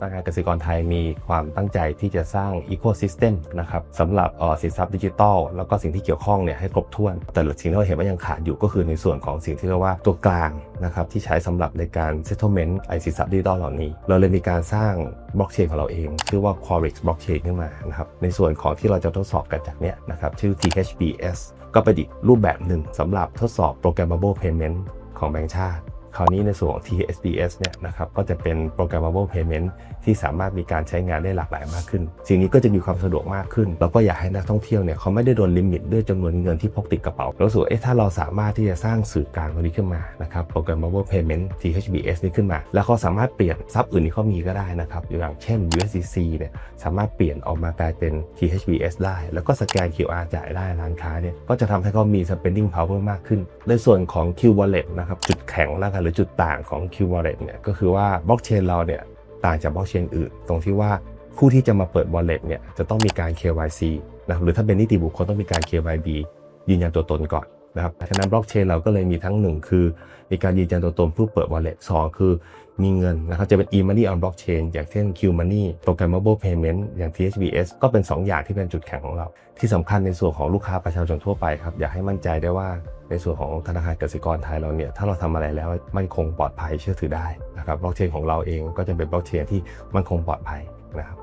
ธนาคารกสิกรไทยมีความตั้งใจที่จะสร้างอีโค y ิสเต็มนะครับสำหรับสินทรัพย์ดิจิทัลแล้วก็สิ่งที่เกี่ยวข้องเนี่ยให้ครบถ้วน แต่สิ่งที่เราเห็นว่ายังขาดอยู่ก็คือในส่วนของสิ่งที่เรียกว่าตัวกลางนะครับที่ใช้สำหรับในการ settlement ไอสินทรัพย์ดิจิทัลเหล่านี้ เราเลยมีการสร้างบล็อกเชนของเราเอง ชื่อว่า Quarix Blockchain ขึ้นมานะครับในส่วนของที่เราจะทดสอบกันจากเนี้ยนะครับชื่อ THBS ก็เป็นอีกรูปแบบหนึ่งสำหรับทดสอบ programmable payment ของแบงก์ชาติ คราวนี้ในส่วนของ TSBS เนี่ยนะครับก็จะเป็น programmable payment ที่สามารถมีการใช้งานได้หลากหลายมากขึ้น สิ่งนี้ก็จะมีความสะดวกมากขึ้น แล้วก็อยากให้นักท่องเที่ยวเนี่ยเขาไม่ได้โดนลิมิตด้วยจำนวนเงินที่พกติดกระเป๋าเรารู้สึกว่าเอ๊ะถ้าเราสามารถที่จะสร้างสื่อกลางตรงนี้ขึ้นมานะครับ programmable payment THBS นี้ขึ้นมา แล้วเขาสามารถเปลี่ยนทรัพย์อื่นที่เขามีก็ได้นะครับอย่างเช่น USDC เนี่ยสามารถเปลี่ยนออกมากลายเป็น THBS ได้ แล้วก็สแกน QR จ่ายได้ร้านค้าเนี่ยก็จะทำให้เขามี spending power มากขึ้น ในส่วนของ Q Wallet นะครับจุดแข็งแล้วกันหรือจุดต่างของ Q Wallet เนี่ยก็คือว่าบล็อกเชนเราเนี่ยต่างจากบล็อกเชนอื่น ตรงที่ว่าผู้ที่จะมาเปิด wallet เนี่ยจะต้องมีการ KYC นะครับหรือถ้าเป็นนิติบุคคลต้องมีการ KYB ยืนยันตัวตนก่อนนะครับฉะนั้นบล็อกเชนเราก็เลยมีทั้งหนึ่งคือ มีการยืนยันตัวตนผู้เปิด wallet สองคือมีเงินนะครับจะเป็น e-money on blockchain อย่างเช่น Q-money programmable payment อย่าง THBS ก็เป็น 2 อย่างที่เป็นจุดแข็งของเรา ที่สำคัญในส่วนของลูกค้าประชาชนทั่วไปครับอยากให้มั่นใจได้ว่า ในส่วนของธนาคารกสิกรไทยเราเนี่ยถ้าเราทำอะไรแล้วมั่นคงปลอดภัยเชื่อถือได้นะครับบล็อกเชนของเราเองก็จะเป็นบล็อกเชนที่มั่นคงปลอดภัยนะครับ